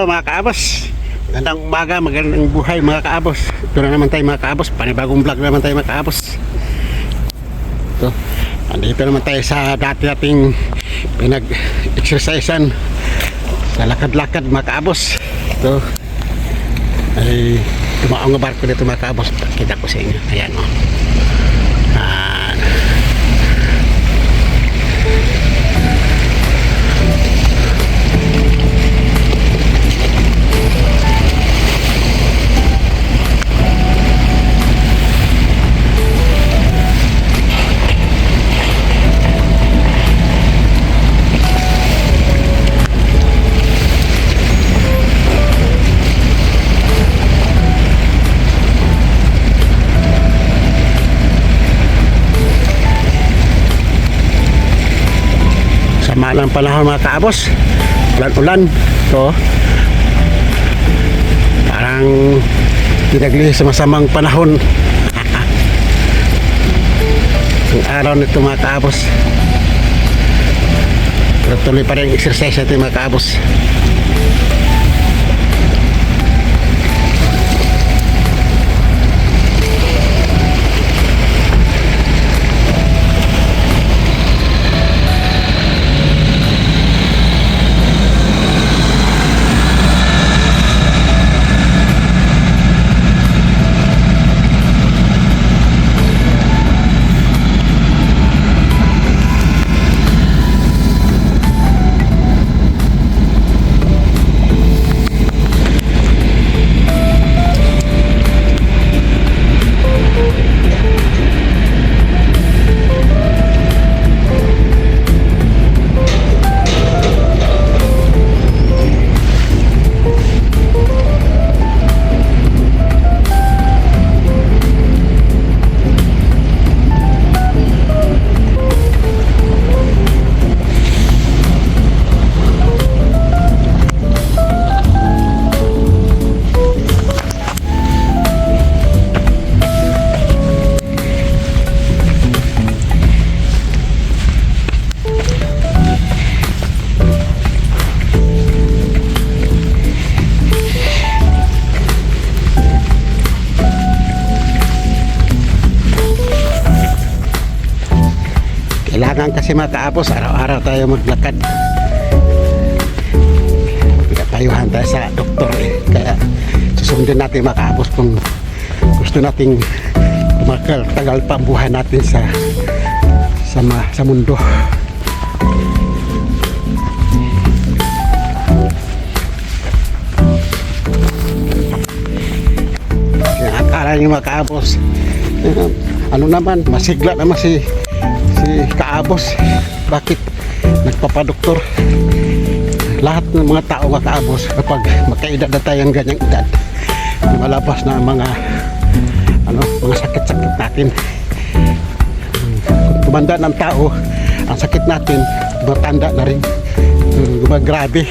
Hello mga kaabos. Magandang umaga, magandang buhay mga kaabos. Ito na naman tayo mga kaabos. Panibagong vlog naman tayo mga kaabos. Ito. Andito naman tayo sa dati nating pinag-exercisean sa lakad-lakad mga kaabos. Ito. Ay tumaong barko dito mga kaabos. Kita ko sa inyo. Ayan o. Ah, sama lang panahon mga kaabos. Ulan-ulan to. Parang pinagli sa masamang panahon. Ang araw nito mga kaabos. Pero tuloy pa rin exercise natin mga kaabos Kailangan kasi mga kaapos, araw-araw tayo maglakad. Pinatayuhan tayo sa doktor eh. Kaya susundin natin mga kaapos kung gusto nating tumakal, tagal pa buhay natin sa sa, ma- sa mundo. Kaya akala niyo mga kaapos, eh, ano naman, masigla naman si si Kaabos. Bakit? Nagpapadoktor. Lahat ng mga tao mga Kaabos kapag magkaedad na tayong ganyang edad malabas na mga ano, mga sakit-sakit natin. Tumanda ng tao ang sakit natin matanda na rin. Hmm, gumagrabe.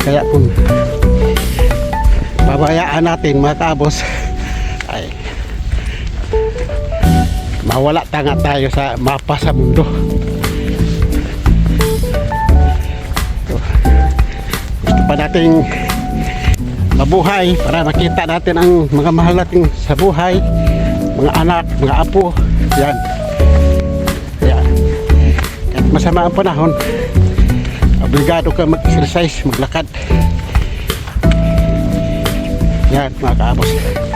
Kaya kung pabayaan natin mga Kaabos mawala tanga tayo sa mapa sa mundo. Gusto pa nating mabuhay para makita natin ang mga mahal natin sa buhay mga anak, mga apo. Yan. Kaya kahit masama ang panahon obligado ka mag-exercise maglakad. Yan mga kaabos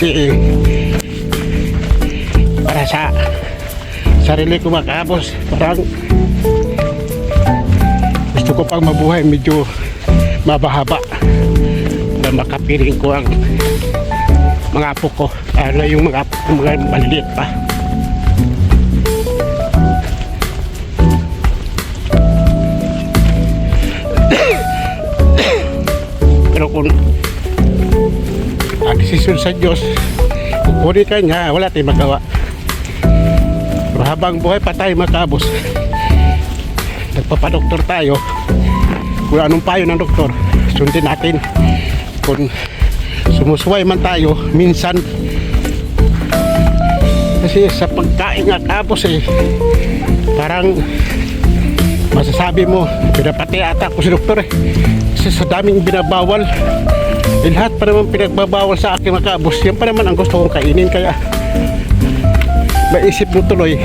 kasi para sa sarili ko makabos parang gusto ko pang mabuhay medyo mabahaba para makapiling ko ang mga apo ko. Ano yung mga apo ko mga maliliit pa desisyon sa Diyos. Kukunin ka niya wala tayong magawa. Habang buhay pa tayo makabos nagpapadoktor tayo. Kung anong payo ng doktor sundin natin. Kung sumusuway man tayo minsan. Kasi sa pagkain nga tapos eh, parang masasabi mo, pinapati ata ako si doktor eh. Kasi sa daming binabawal, eh, lahat pa naman pinagbabawal sa akin mga kaabos. Yan pa naman ang gusto kong kainin kaya maisip mo tuloy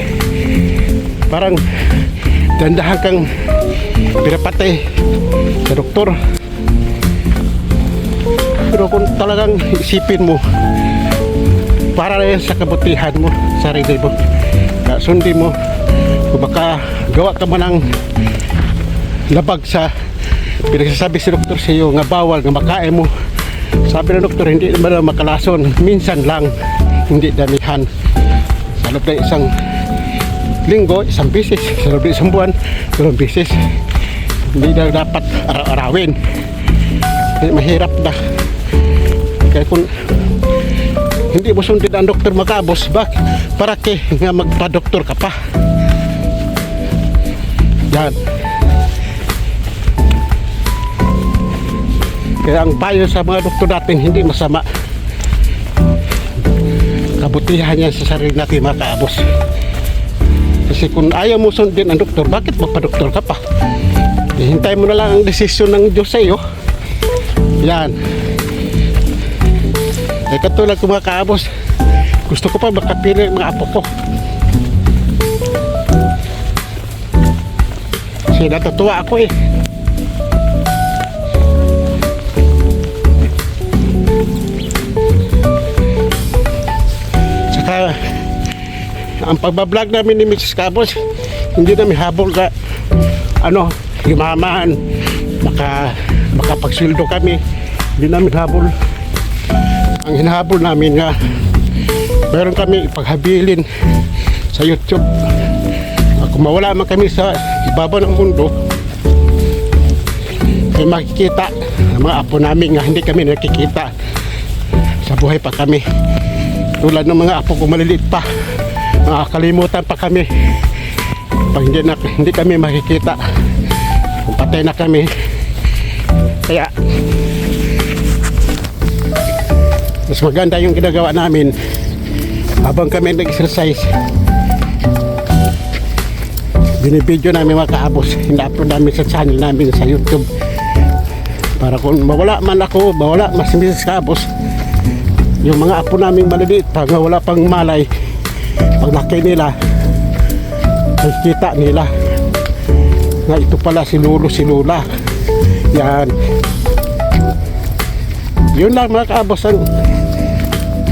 parang dandahan kang pinapatay sa doktor. Pero kung talagang isipin mo, para yan sa kabutihan mo, sarili mo. Kaya sundin mo, kung baka gawa ka mo ng labag sa pinagsasabi si doktor sa iyo nga bawal nga makain mo. Sabi ng doktor, hindi naman na makalason. Minsan lang, hindi damihan. Sa loob ng isang linggo, isang bisis. Sa loob ng isang buwan, dalawang bisis. Hindi na dapat araw-arawin. Kaya mahirap na. Kaya kung hindi mo sundin ang doktor makabos, bak, para ke nga magpa-doktor ka pa. Yan. Kaya ang payo sa mga doktor natin hindi masama. Kabutihan yan sa sarili natin mga kaabos. Kasi kung ayaw mo sundin ang doktor, bakit magpa-doktor ka pa? Hintay mo na lang ang desisyon ng Diyos sa iyo. Yan. Eh katulad ko mga kaabos, gusto ko pa makapili ng mga apo ko. Kasi natutuwa ako eh. Ang pagbablog namin ni Mrs. Cabos, hindi namin habol ka ano, yumaman, maka, makapagsildo kami. Hindi namin habol. Ang hinahabol namin nga, meron kami ipaghabilin sa YouTube. Kung mawala man kami sa ibabaw ng mundo, ay makikita ang mga apo namin nga hindi kami nakikita sa buhay pa kami. Tulad ng mga apo ko maliliit pa, nakakalimutan pa kami. Pag hindi, na, hindi kami makikita, kung patay na kami. Kaya, mas maganda yung ginagawa namin habang kami nag-exercise. Binibidyo namin mga kaabos, ina-upload namin sa channel namin sa YouTube. Para kung mawala man ako, mawala mas Mrs. Kaabos, yung mga apo namin maliliit pa, nga wala pang malay, pag laki nila, nakikita nila nga ito pala si Lolo, si Lola. Yan. Yun lang mga kaabos ang,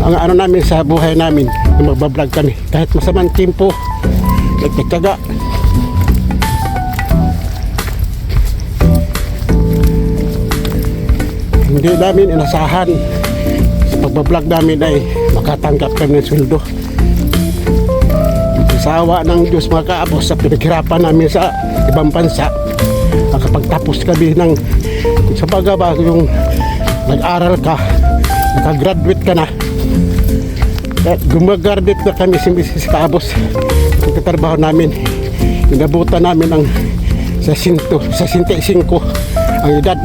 ang ano namin sa buhay namin yung magbablog kami. Kahit masamang timpo, nagtataga. Hindi namin inasahan sa pagbablog namin ay makatanggap kami ng sweldo. Sawa ng Diyos mga kaabos sa pinaghirapan namin sa ibang bansa. Nakapagtapos kami ng sa baga ba yung nag-aral ka, nakagraduate ka na. At gumagraduate na kami si Mrs. Kaabos. Pagkatrabaho namin, inabutan namin ang sa sinto, sa 65 ang edad.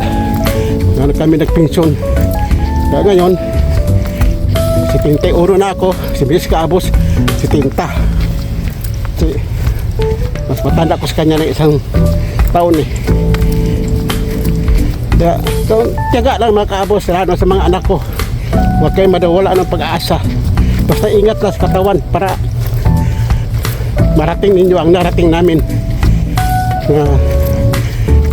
Na kami nagpensyon. Kaya ngayon, si 71 na ako, si Mrs. Kaabos, si Tinta. Si, mas matanda ko sa kanya ng isang taon eh. Kaya, so, tiyaga lang mga kaabos, lalo sa mga anak ko. Huwag kayong madawala ng pag-aasa. Basta ingat lang sa katawan para marating ninyo ang narating namin. Na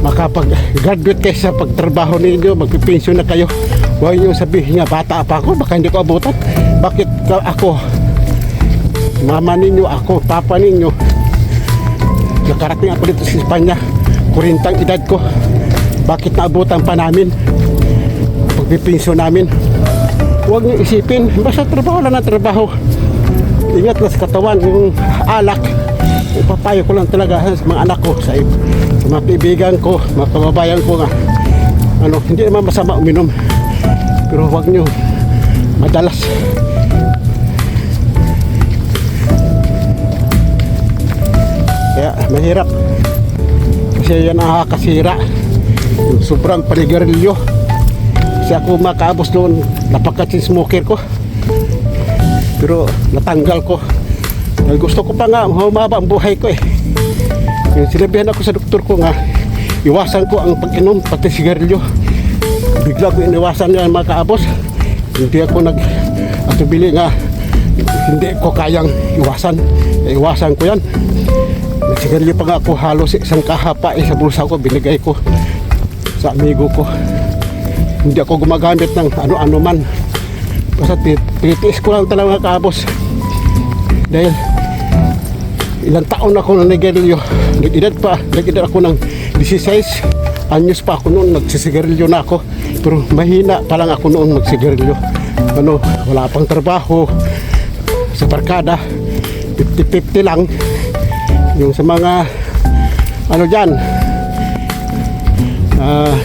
makapag-graduate kayo sa pagtrabaho ninyo, magpipensyon na kayo. Huwag nyo sabihin nga, bata pa ako, baka hindi ko abutan. Bakit ako? Mama ninyo, ako, papa ninyo. Nakarating ako dito sa Espanya. Kurintang edad ko. Bakit naabutan pa namin? Pagpipinso namin. Huwag niyo isipin. Basta trabaho lang na trabaho. Ingat lang sa katawan. Yung alak. Ipapayo ko lang talaga sa mga anak ko. Sa, sa mga kaibigan ko. Mga kababayan ko nga. Ano, hindi naman masama uminom. Pero huwag niyo madalas. Kaya mahirap. Kasi yan ang nakakasira. Yung sobrang paligarilyo. Kasi ako makaabos noon, napakasin smoker ko. Pero natanggal ko. Eh, gusto ko pa nga humaba ang buhay ko eh. Yung sinabihan ako sa doktor ko nga, iwasan ko ang pag-inom, pati sigarilyo. Bigla ko iniwasan yan mga kaabos. Hindi ako nag atubili nga, hindi ko kayang iwasan. Iwasan ko yan. Nagsigarilyo pa nga ako halos isang kahapa eh, sa bulsa ko, binigay ko sa amigo ko. Hindi ako gumagamit ng ano-ano man. Basta titiis ko lang talaga mga kaabos. Dahil ilang taon ako na nagsigarilyo. Nag-edad pa, nag-edad ako ng 16 anyos pa ako noon, nagsisigarilyo na ako. Pero mahina pa lang ako noon magsigarilyo. Ano, wala pang trabaho sa barkada. 50-50 lang. Yung sa mga, ano dyan, ah,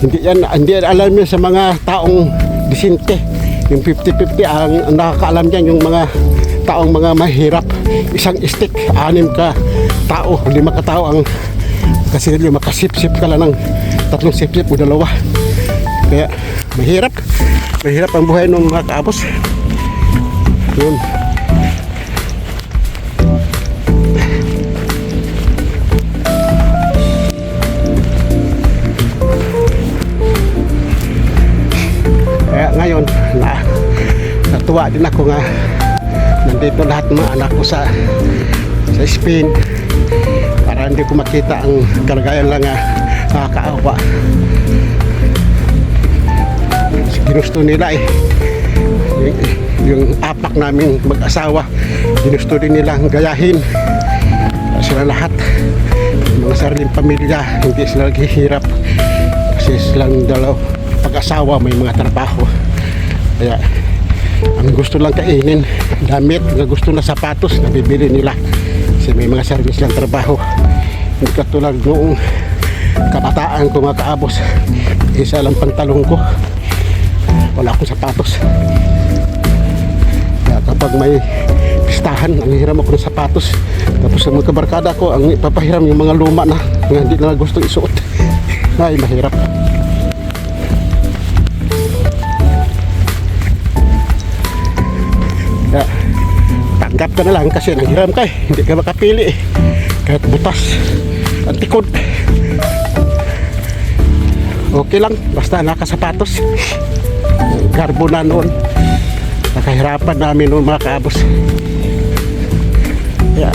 hindi yan, hindi yan alam yun sa mga taong disinte. Yung 50-50 ang, ang nakakaalam dyan yung mga taong mga mahirap. Isang stick, anim ka tao, lima ka tao ang kasi yung makasip-sip ka lang ng tatlong sip-sip o dalawa. Kaya mahirap. Mahirap ang buhay ng mga kaabos. Yun. Nandito lahat ng anak ko sa sa Spain para hindi ko makita ang kalagayan lang nakakaawa. Ginusto nila eh. Yung, yung apak namin mag-asawa, ginusto din nila gayahin. Sila lahat, mga sariling pamilya, hindi sila naghihirap kasi silang dalaw pag-asawa may mga trabaho. Kaya ang gusto lang kainin, damit, ang gusto na sapatos, nabibili nila. Kasi may mga sarili silang trabaho. Hindi katulad noong kabataan ko mga kaabos. Isa lang pantalong ko. Wala akong sapatos. Kaya kapag may pistahan, ang hiram ako ng sapatos. Tapos ang mga kabarkada ko, ang ipapahiram yung mga luma na, nga hindi na gusto isuot. Ay, mahirap. Tanggap ka na lang kasi nanghiram ka eh. Hindi ka makapili eh. Kahit butas. Ang tikod. Okay lang. Basta nakasapatos. Garbo na noon. Nakahirapan namin noon mga kaabos. Kaya,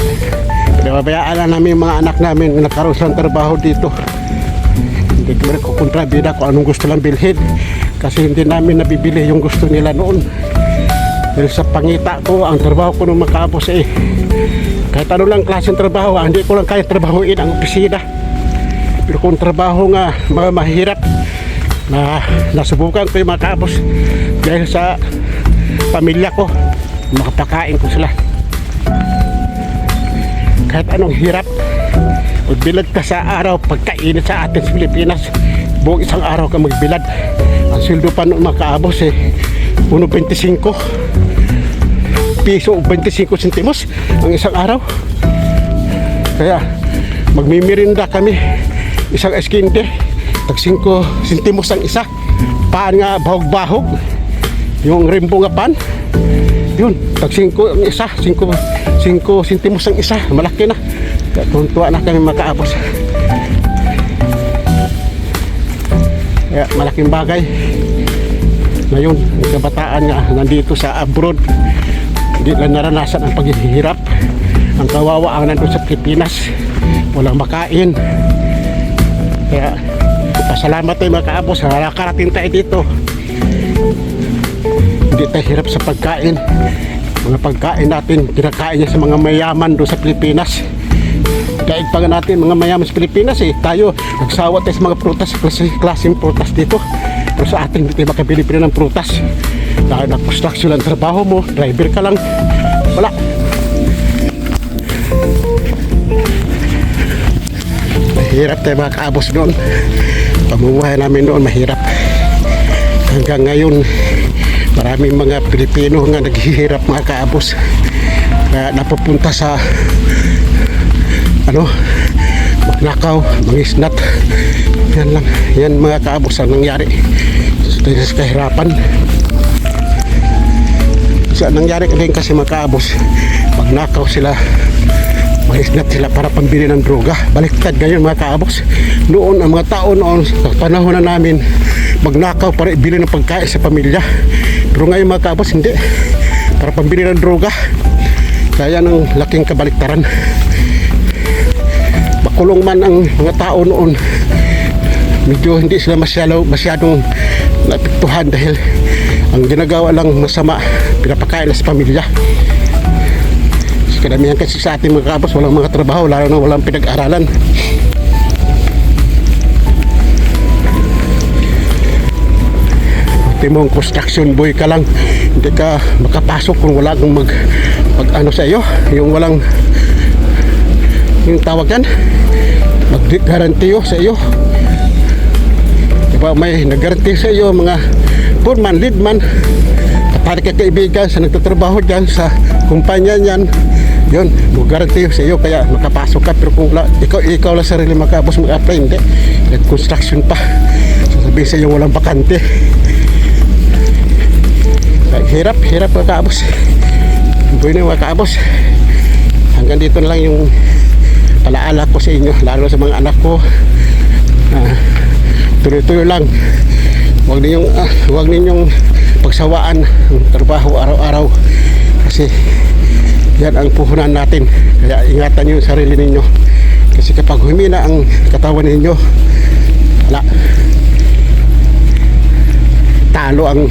pinababayaan na namin mga anak namin na nagkaroon silang trabaho dito. Hindi kami nagkukontrabida kung anong gusto lang bilhin. Kasi hindi namin nabibili yung gusto nila noon. Dahil sa pangita ko, ang trabaho ko nung makapos eh. Kahit ano lang klaseng trabaho, ah, hindi ko lang kaya trabahoin ang opisina. Pero kung trabaho nga, mga mahirap, na nasubukan ko yung makapos dahil sa pamilya ko, makapakain ko sila. Kahit anong hirap, magbilad ka sa araw, pagkainit sa atin sa Pilipinas, buong isang araw ka magbilad. Ang sweldo pa nung makaabos eh, 1.25 piso o 25 sentimos ang isang araw. Kaya magmimirinda kami isang eskinde tag 5 sentimos ang isa. Paan nga bahog-bahog. Yung rimbo nga pan. Yun, tag 5 ang isa, 5 5 sentimos ang isa. Malaki na. Tuntua na kami makaabos. Kaya malaking bagay. Ngayon, kabataan nga nandito sa abroad, hindi lang naranasan ang paghihirap. Ang kawawa ang nandun sa Pilipinas, walang makain. Kaya, pasalamat tayo mga kaabos, nakakarating tayo dito. Hindi tayo hirap sa pagkain. Mga pagkain natin, kinakain niya sa mga mayaman doon sa Pilipinas. Daig pa natin mga mayaman sa Pilipinas eh. Tayo, nagsawa tayo sa mga prutas, klase, klaseng prutas dito. Pero sa atin, hindi tayo makabili-bili ng prutas. Dahil nag-construction lang trabaho mo, driver ka lang. Wala. Mahirap tayo mga kaabos doon. Pamumuhay namin doon, mahirap. Hanggang ngayon, maraming mga Pilipino nga naghihirap mga kaabos. Kaya napupunta sa ano, magnakaw, mangisnat. Yan lang, yan mga kaabos ang nangyari dahil sa kahirapan. Nangyari rin kasi mga kaabos, magnakaw sila mahisnat sila para pambili ng droga. Baliktad ngayon mga kaabos. Noon ang mga tao noon sa panahon na namin magnakaw para ibili ng pagkain sa pamilya. Pero ngayon mga kaabos hindi. Para pambili ng droga kaya ng laking kabaliktaran. Makulong man ang mga tao noon medyo hindi sila masyado, masyadong napiktuhan dahil ang ginagawa lang masama pinapakain na sa pamilya. Kadamihan kasi sa ating mga kapos walang mga trabaho lalo na walang pinag-aralan. Buti mong construction boy ka lang. Hindi ka makapasok kung wala kang mag, mag ano sa iyo. Yung walang yung tawag yan mag-garantiyo sa iyo. Diba may nag-garantiyo sa iyo mga foreman, leadman ka kaibigan sa nagtatrabaho dyan sa kumpanya niyan yun, mag-garantiyo sa iyo kaya makapasok ka. Pero kung wala, ikaw, ikaw lang sarili makabos mag-apply hindi. Nag-construction pa. Sasabihin sa iyo walang bakante. Ay, hirap, hirap mga kaabos buhay na mga kaabos hanggang dito na lang yung alaala ko sa inyo lalo sa mga anak ko. Ah, tuloy-tuloy lang. Huwag ninyong ah, huwag ninyong pagsawaan ang trabaho araw-araw. Kasi yan ang puhunan natin. Kaya ingatan niyo yung sarili ninyo. Kasi kapag humina ang katawan ninyo wala. Talo ang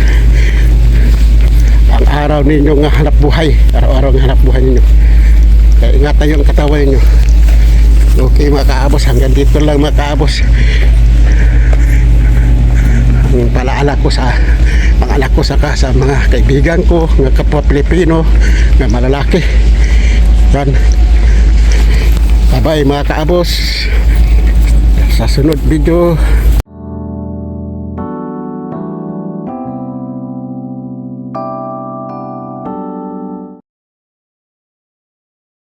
ang araw ninyo nga hanap buhay. Araw-araw ang hanap buhay ninyo. Kaya ingatan niyo ang katawan ninyo. Okay mga kaabos. Hanggang dito lang mga kaabos. Ang palaala ko sa mga anak ko saka sa mga kaibigan ko nga kapwa Pilipino nga malalaki. Yan. Bye bye mga kaabos. Sa sunod video